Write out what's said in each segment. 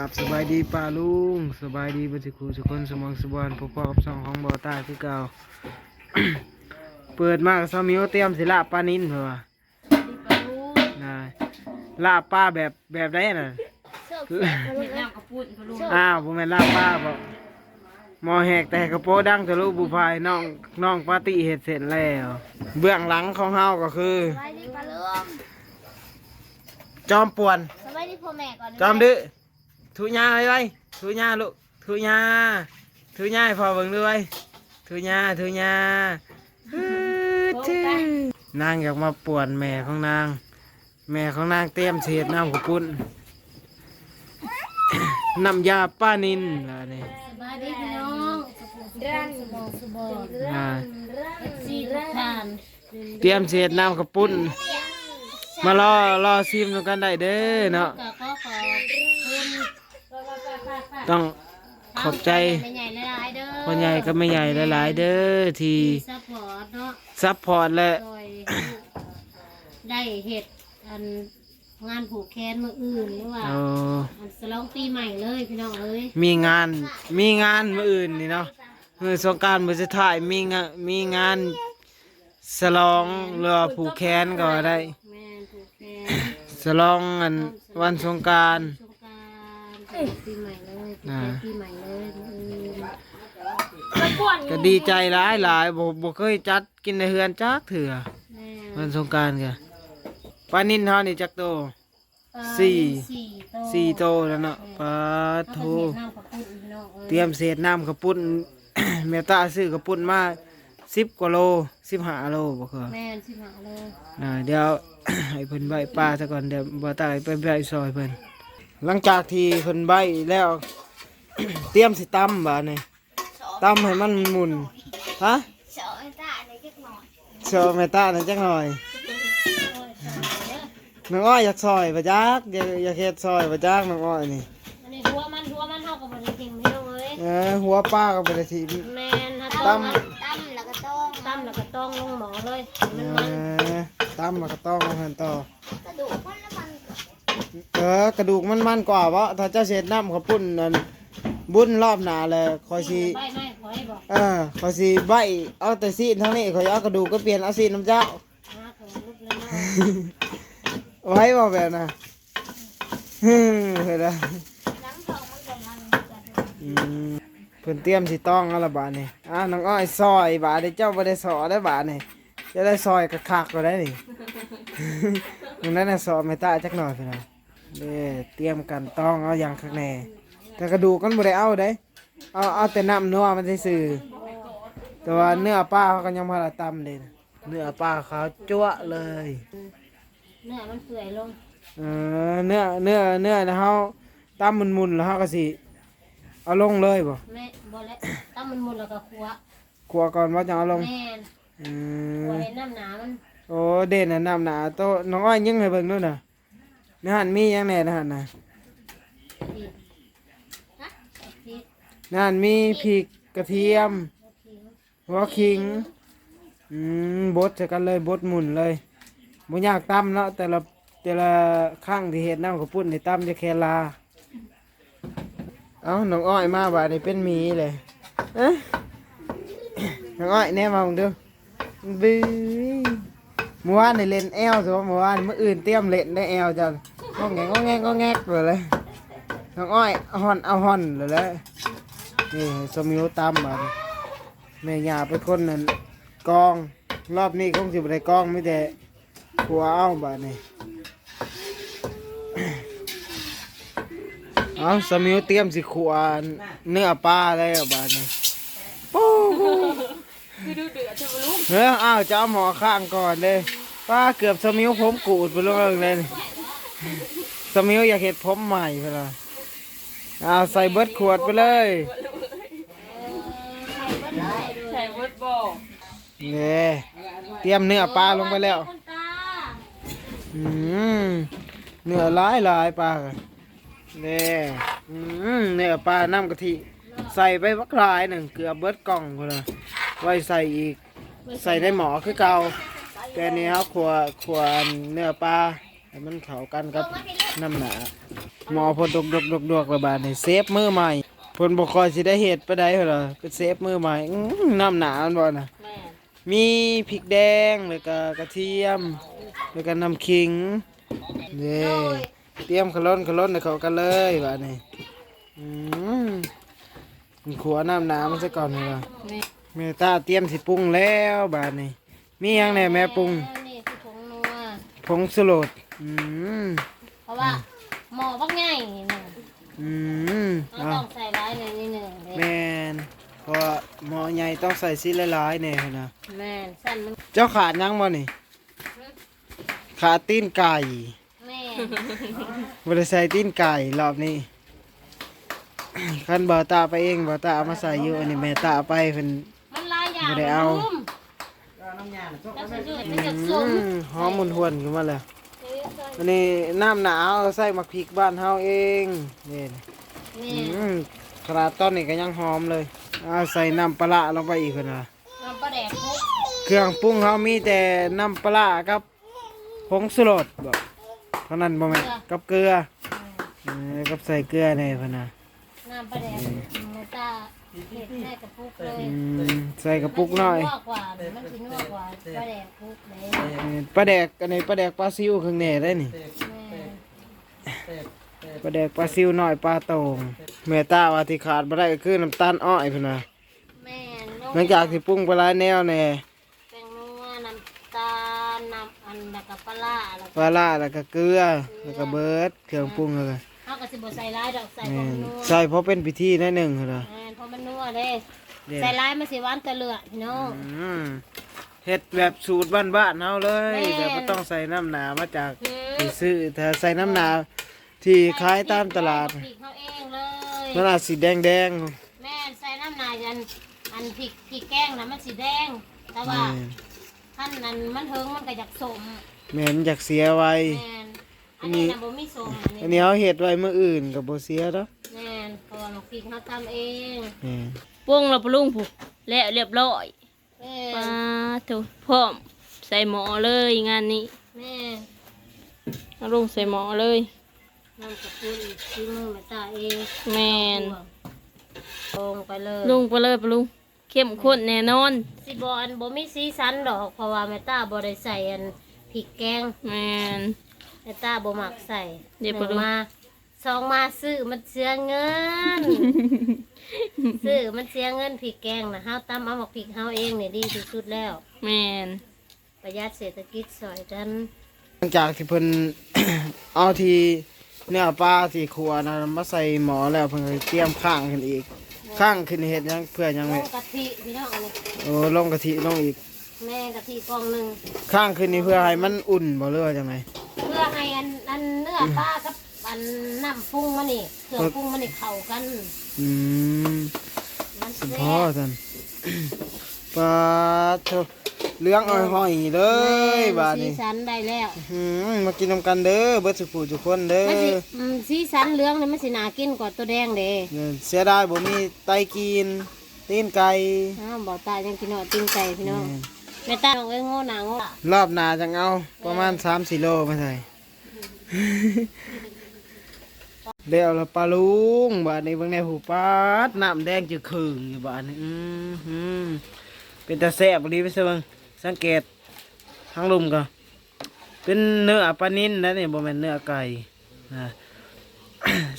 ครับสบายดีป้าลุงสบายดีบัจิคูทุกคนสมองสบวนพบกับสองของบ่อใต้คือเก่า เปิดมากซามิโอเตรียมสิลาบปลานินเพื่อว่านะลาบปลาแบบแบบไหนน่ะเวียดนามกระปุ้นกระลุงอ้าวบ่แม่นลาบปลาบ่หมอแหกแต่กระโปรงดังทะลุบุพายน้องน้องปาร์ตี้เฮ็ดเสร็จแล้ว เบื้องหลังของเฮาก็คือสบายดีปลาเลื่อมจอมป่วนสบายดีพ่อแม่ก่อนจอมดื้อ ถูหญ้าไว้ไว้ถูหญ้าลูกถูหญ้าถูหญ้าให้พอเบิ่งด้วยถูหญ้าถูหญ้าอื้อทื่อนางอยากมาป่วนแม่ของนาง แม่ของนางเตรียมเศษน้ำขปุ่นน้ำยาป้านินล่ะนี่สบายดีพี่น้องรันสบองสบองอ่าเอฟซีทุกท่านเตรียมเศษน้ำขปุ่นมารอรอซิมกันได้เด้อเนาะ ก็ขอขอบคุณ ต้องขอบใจไม่ใหญ่หลายๆเด้อพ่อใหญ่ก็ไม่ใหญ่หลายๆเด้อที่ซัพพอร์ตเนาะซัพพอร์ตและโดยได้เห็ดอันงานผูกแขนมืออื่นหรือว่าเอาอันสลองปีใหม่เลยพี่น้องเอ้ยมีงานมีงานมื้ออื่นนี่เนาะมือสงกรารมือสุดท้ายมีงานมีงานสลองเรือผูกแขนก็ว่าได้ แม่นผูกแขนสลองอันวันสงกราร สงกรารปีใหม่ เลยผูกแขนปีใหม่เลยมืออื่นก็ดีใจหลายหลายบ่บ่เคยจัดกินในเฮือนจักเถื่อแม่วันสงกรารก็ปลานินเฮานี่จักโต เอ่อสี่ สี่โตสี่โตแล้วเนาะปลาเอาโทไปเสียบน้ำกับปุ้นพี่น้องอ้เตรียมเศษน้ำกระปุ่นแม่ตาซื้อกระปุ่นมา10กว่าโล15โลบ่คือแม่นสิบห้าโลอ่าเดี๋ยว ให้เพิ่นใบปลาซะก่อนเดี๋ยวบ่ตายไปใบซอยเพิ่น หลังจากที่เพิ่นใบแล้ว เตรียมสิตำบาดนี่ตำให้มันหมุนฮะเฉาไอ้ตาในจักหน่อยโชว์แม่ตาหน่อยจักหน่อยน้องอ้อยอยากซอยบ่จักอยากอยากเฮ็ดซอยบ่จักน้องอ้อยนี่อันนี้หัวมันหัวมันเท่ากับบริเก่งพี่น้องเอ้ยเออหัวปลาก็บ่ได้สิแม่นถ้าตต้มตั้มแล้วก็ต้องตั้มแล้วก็ต้องลงหมอเลยเอมันมันอตำแล้วก็ต้องเอาหั่นต่อกระดูกมันแล้วมัน เออกระดูกมันมันกว่าเพราะถ้าเจ้าเสร็จน้ำข้าวปุ้นนั่นบุญรอบหน้าเลยคอยสิใบไม้ขอให้บอกเออขอยสีใบเอาแต่ซีนทั้งนี้ขอยเอากระดูกก็เปลี่ยนเอาซีนน้ำเจ้าหาของรูปเลยเนาะไว้บอกแบบนะฮึ่มเห็นไหมหลังทองมันก็มันอืมเพิ่นเตรียมสิต้องเอาละบาทนี่อ่าน้องอ้อยซอยบาทนี่เจ้าบ่ได้สอได้บาทนี่จะได้ซอยกระคักก็ได้นี่ตร งนั้นน่ะสอไม่ตาจักหน่อยเพิ่นน่ะเด้เตรียมกันต้องเอาอย่างข้างในแต่กระดูกกันบ่ได้เอาเด้เอาเอาแต่น้ำนัวมันซื่อๆแต่ว่าเนื้อปลาเขาก็ยังบ่ได้ตำเลยนะเนื้อปลาเขาจั่วะเลย เนื้อมันเปื่อยลงเออเนื้อเนื้อเนื้อนะเฮาตำมุนๆแล้วเฮาก็สิเอาลงเลยบ่แม่บ่แล้วตั้มมันมุนแล้วก็คั่วขัวก่อนว่าจะเอาลงแม่นอืคั่วมให้น้ำหนามัน โอ้เด่นนะนำหนาโตน้องอ้อยยิงให้เบิ่งนู่นน่ะในหันมียังแหน่ในหันน่ะผิดฮะผิดในหันมีพริกกระเทียมผิดหัวขิงอืมบดใส่กันเลยบดหมุนเลยบ่ยากตำเนาะแต่ละแต่ละครั้งที่เฮ็ดน้ำข้าวปุ้นนี่ตำจะแคลาเอ้าน้องอ้อยมาบาดนี้เป็นหมีเลยเอ๊ะน้องอ้อยแน่มามึงดูบื้อ มื่อวานนี่เล่นแอลสิว่าเมื่อวานเมื่ออื่นเตรียมเล่นได้แอลจังงอแงงงอแงงงอแงกเลยเลยน้องอ้อยเอาฮอนเอาฮอนเลยเลยนี่สมิวตามมาแม่ยาเป็นคนนั่นกองรอบนี้คงสิบได้กองไม่แต่หัวเอาบาดนี่เอาสมิวเตรียมสิขวานเนื้อปลาแล้บาดนี่ เฮ้ยอ้าวจะเอาหมอข้างก่อนเลยป้าเกือบสมิวผมกูดไปเรื่องเลยนี่สมิวอยากเห็ดผมใหม่ไปเลยอ้าวใส่เบิดขวดไปเลยเนี่ยเตรียมเนื้อปลาลงไปแล้วคนตาอืมเนื้อหลายหลายปลาเนี่ยอืมเนื้อปลาน้ำกะทิใส่ไปบักหลายหนึ่งเกือบเบิดกล่องเลย ไว้ใส่อีกใส่ในหมอคือเก่าแต่อันนี้ครับขวขัวเนื้อปลาให้มันเข้ากันกับน้ำหนาหมอพนดกดกดกดกระบาดนี่เซฟมือใหม่พนบ่คอยสิได้เฮ็ดไปได้เหรอเป็นเซฟมือใหม่น้ำหนามันบ่น่ะมีพริกแดงแล้วก็กระเทียมแล้วก็น้ำขิงนี่เตรียมขล้นขล้นให้เข้ากันเลยบานี้อืมขัวน้ำหนามันซะก่อนเลยว่ะ แม่แม่ตาเตรียมสิปรุงแล้วบาดนี้ มีหยังแหน่แม่ปรุงนี่คือผงนัว ผงสโลดอืมเพราะว่าหมอบักใหญ่นี่นะอืมเราเอาต้องใส่ร้ายเลยนี่หนึ่งเด้แม่นเพราะว่าหมอใหญ่ต้องใส่สิหลายๆแน่นะแม่นสั้นมันเจ้าขาดหยังบ่นี่ ขาดตีนไก่แม่บ่ได้ใส่ตีนไก่รอบนี้ คันบ่าวตาไปเองบ่าวตาเอามาใส่อยู่อันนี้แม่ตาเอาไปเพิ่น ไม่ได้เอาลุ่มแล้วจะยืดมันจะสมอืมหอมมุนหวนขึ้นมาแล้วอันนี้น้ำหนาวใส่หมักพริกบ้านเฮาเองนี่นี่อืมขนาดตอนนี้ก็ยังหอมเลยเอาใส่น้ำปลาร้าลงไปอีกเพิ่นว่าน้ำปลาแดกคุกเครื่องปรุงเฮามีแต่น้ำปลาร้ากับผงชูรสบ่เท่านั้นบ่แม่นกับเกลือเออกับใส่เกลือแน่เพิ่นน่ะน้ำปลาแดกหมูตา เห็ดแม่กระปุกเลยอืมใส่กระปุกหน่อยมันสินัวกว่ามันสินัวกว่าปลาแดกคุกเลยเออปลาแดกอันนี้ปลาแดกปลาซิวข้างในได้นี่แม่ปลาแดกปลาซิวน้อยปลาโตงแม่ตาว่าที่ขาดบ่ได้ก็คือน้ำตาลอ้อยพุ่นน่ะแม่หลังจากที่ปรุงไปหลายแนวแน่แป้งนัวน้ำตาลน้ำอันแล้วก็ปลาร้าแล้วปลาร้าแล้วก็เกลือแล้วก็เบิดเครื่องปรุงแล้วก็ เขาก็สิบ่ใส่ร้ายดอกใส่แม่ของนนัวใส่เพราะเป็นพิธีแน่หนึ่งเหรอแม่นเพราะมันนัวเด้เด่นใส่ร้ายมันสิหวานตะเลือดพี่น้องอืมเฮ็ดแบบสูตรบ้านๆเฮาเลยแม่นแบบบ่ต้องใส่น้ำหนามาจากอืมที่ซื้อถ้าใส่น้ำหนาที่ขายตามตลาดพริกเขาเองเลยมันอาจสีแดงแม่นใส่น้ำหนาอันอันพริกพริกแกงนะมันสีแดง แต่ๆว่าแม่นท่านนั้นมันเฮิงมันก็อยากสมแม่นอยากเสียไว้ แม่น อันนี้นะบ่มีสมอันอันนี้นี้เฮาเฮ็ดไว้มื้ออื่นก็บ่เสียดอกแม่นเพราะว่าพริกเขาทำเองแม่นปรุงเราปรุงผูกแล้วเรียบร้อยแม่ปลานถูพร้อม ใส่หม้อเลยงานนี้แม่เอาลงใส่หม้อเลยน้ำกระปุนที่มือแม่ตาเองแม่นลงไปเลยลงไปเลยปรุงเข้มข้นแน่นอนสิบอันบ่มีสีสันดอกเพราะว่าแม่ตาบ่ได้ใส่อันพริกแกงแม่น แม่ตาบ่มักใส่เดี๋ยวหไปนึ่งดูมาสองมาซื้อมันเสียเงิน ซื้อมันเสียเงินพริกแกงนะเฮาตำเอาหมกพริกเฮาเองนี่ดีที่สุดแล้ว แม่นประหยัดเศรษฐกิจสอยกันหลังจากที่เพิ่น เอาที่เนื้อปลาที่ครัวนะมาใส่หม้อแล้วเพิ่นก็เตรียมข้างขึ้นอีก ข้างขึ้นเฮ็ดหยังเพื่อหยังลแม่งกะทิพี่น้องอันนี้โอ้ลงกะทิลงอีก แม่กะทิกล่องหนึงข้างขึ้นนี่เพื่อให้มันอุ่นบ่เรือว่าจังไง เพื่อให้อันอันเนื้อปลากับอันน้ำปรุงมันนี่เครื่องปรุงมันนี่เข้ากัน อืมมันคุณแซ่พ่อบท่านปลาเถอะเลี้ยงอ้อยหอยๆเลยบาดสีนี้สันได้แล้วหืมมากินนำกันเด้อเบิดสุขผู้ทุกคนเด้อมันสิอืมสีสันเหลืองนี่มันสิน่ากินกว่าตัวแดงเด้เนี่ยเสียดายบ่มีไตกินตีนไก่อ้าวบ่ตายยังกินเนาะติ้งไก่พี่น้อง แม่ตาน้องเอ้ยโง่หนาโง่รอบหน้าจังเอาประมาณ3-4โลมาใส่เดี๋ยวละปลาลุงบาดนี้เบิ่งในหูปาดน้ำแดงจะขึงอยู่บาดนี้อือหือเป็นตาแซ่บบ่ดีไปเบิ่งสังเกตทางลุมก็เป็นเนื้อปลานิ่นนะนี่บ่แม่นเนื้อไก่นะ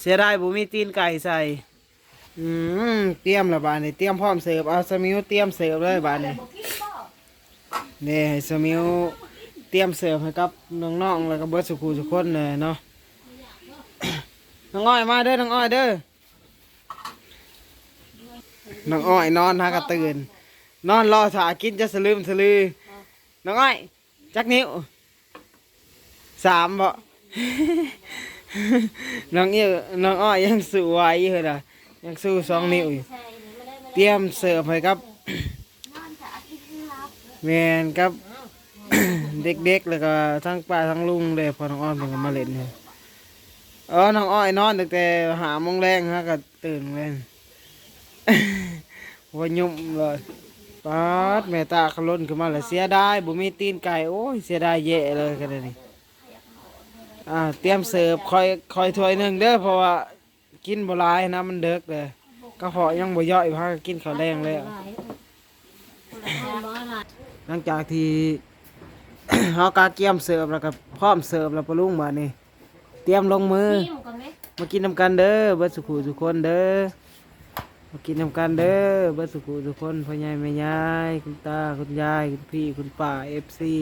เสียดายบ่มีตีนไก่ใส่อืมเตรียมและบาดนี้เตรียมพร้อมเสิร์ฟเอาสมิวเตรียมเสิร์ฟเลยบาดนี้ นี่ให้สมิวเตรียมเสิร์ฟให้กับน้องๆแล้วก็เบิดสุขุทุกคนเลยเนาะน้องอ้อยมาเด้อน้องอ้อยเด้อน้องอ้อยนอนฮะก็ตื่น นอนรอถากินจะสลืมสลือน้องอ้อยจักนิ้วสามบ่น้องเอี้ยน้องอ้อยยังสู้ไหวอยู่เหรอยังสู้สองนิ้วอยู่เตรียมเสิร์ฟให้ครับ แมนครับ เด็กๆแล้วก็ทั้งป้าทั้งลุงเลยพอน้องอ้อยเพิ่นก็มาเล่นเนี่ยเออน้องอ้อยนอนตั้งแต่หาโมงแรงฮะก็ตื่นเล่นหัวยุ่มเลยปาดแม่ตาขล้นขึ้นมาเลยเสียดายบ่มีตีนไก่โอ้ยเสียดายแย่เลยกันเลยนี่อ่าเตรียมเสิร์ฟคอยคอยถ้วยหนึ่งเด้อเพราะว่ากินบลายนะมันเด็กเลยกระเพาะยังบ่ย่อยพากันกินข้าวแรงเลย หลายคนละคนบ่หลายหลังจากที่ เฮากาเกียมเสิร์ฟแล้วก็พร้อมเสิร์ฟแล้วปะลุงบัดนี้เตรียมลงมือจิ้มก่อนไหมมากินน้ำกันเด้อเบิดสุขุทุกคนเด้อมากินน้ำกันเด้อเบิดสุขุทุกคนพ่อใหญ่แม่ยายคุณตาคุณยายคุณพี่คุณป้าเอฟซี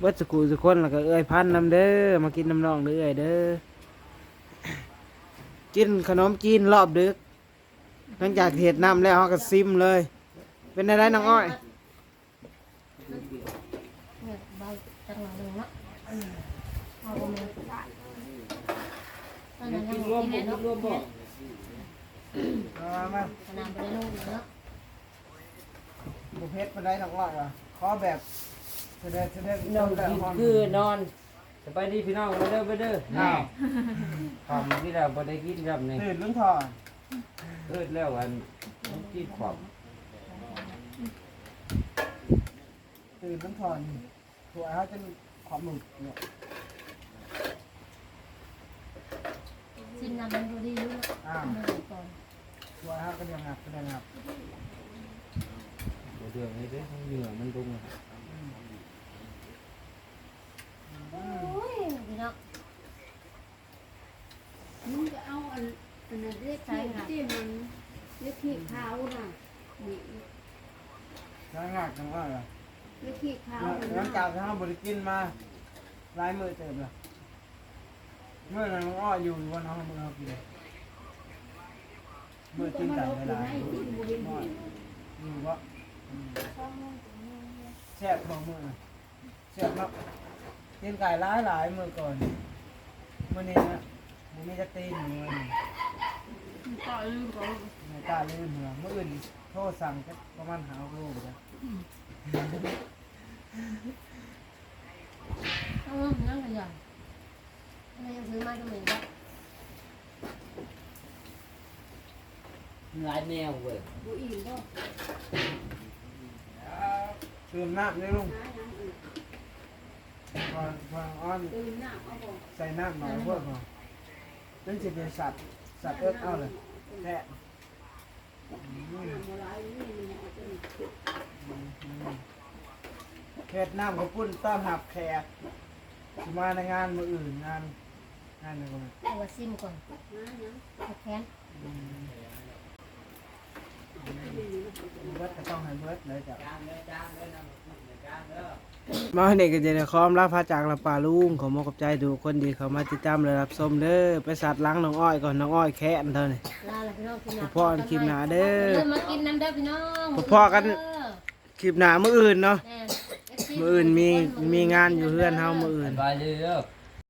เบิดสุขุทุกคนแล้วก็เอ้ยพันน้ำเด้อมากินน้ำน้องเด้อเอ้ยเด้อกินขนมจีนรอบดึกหลังจากเห็ดน้ำแล้วเขาก็ซิมเลย เป็นอะไรน้องอ้อย เนี่ยใบจังหวะหนึ่งเนาะ เอาไปเลยตอนนั้นยังบ่กินเลยเนะมามาขนาดบ่ได้ลงอีกเนาะบุเพชรเป็นไรน้องอ้อยอะขอแบบแสดงแสดงน้องกินคือนอนสบายดีพี่น้องไปเด้อไปเด้ออ้าวความที่เราบ่ได้กินครับนี่ตื่นหรือถอนเอิดแล้วอันต้องกินความตื่นหรือถอนถั่วเขาจะขอหมึกเนี่ย สิ้นน้ำมันบ่ดีอยู่เนาะอ้าวเอาไปก่อนถั่วเขาก็ยังงับก็ยังงับบ่เดือดนี่เด้อเหงื่อมันรุงโอ้ยพี่น้องมึงจะเอาอันอันนั้นเรียกที่ที่มันเรียกที่ขาวน่ะนี่ยังงับจังอ้อยอะเรียกที่ขาวหลังจากที่เขาบริกินมาหลายมือเติมละ เมื่อนั้นองอ้ออยู่วันน้องมือเขากินเมื่อกินไก่หลายๆอ้อยอยู่วะอืมแซ่บบ่มือนะแซ่บเนาะกินไก่หลายหลายมือก่อนมื่อนี้นะมันมีจะตีนอยู่เลยก็ลืมก็ไม่กล้าลืมเหรอเมื่ออื่นโทษสั่งก็ประมาณหาโลกจ้ะเอานั่งกันอย่าง อะไรยังซื้อมาก็เหมือนกันหลายแนวเว้ยบุอิ่มก็ตื่นน้ำเลยลุงพอพออ้อน ตื่นหน้าเอาบอกใส่น้ำหน่อยพวกเขาจนสิเป็นสัตว์ สัตว์เอิ้นเอาเลยแท้โบราณนี่มันเอาเป็นเฮ็ดน้ำข้าวปุ้นต้อนรับแขกสิมาในงานมื้ออื่นงาน งาหนึงก็ไม่เอาไว้ซิมก่อนเอาแค้นเบิดก็ต้องให้เบิดเลยจ้ะมาเนี่ก็จะได้ขอมรับพระจากลำปาลุงขอมอกับใจดูคนดีเขามาติดตามและรับชมเด้อไปสัตว์ล้างน้องอ้อยก่อนน้องอ้อยแค่อันเท่านี้ลาละพี่น้องกินน้ำพ่อกันคลิปหนาเด้อมากินน้ำเด้อพี่น้องพ่อกันคลิปหนามืออื่นเนาะมืออื่นมีมีงานอยู่เฮือนเฮามืออื่นสบายเ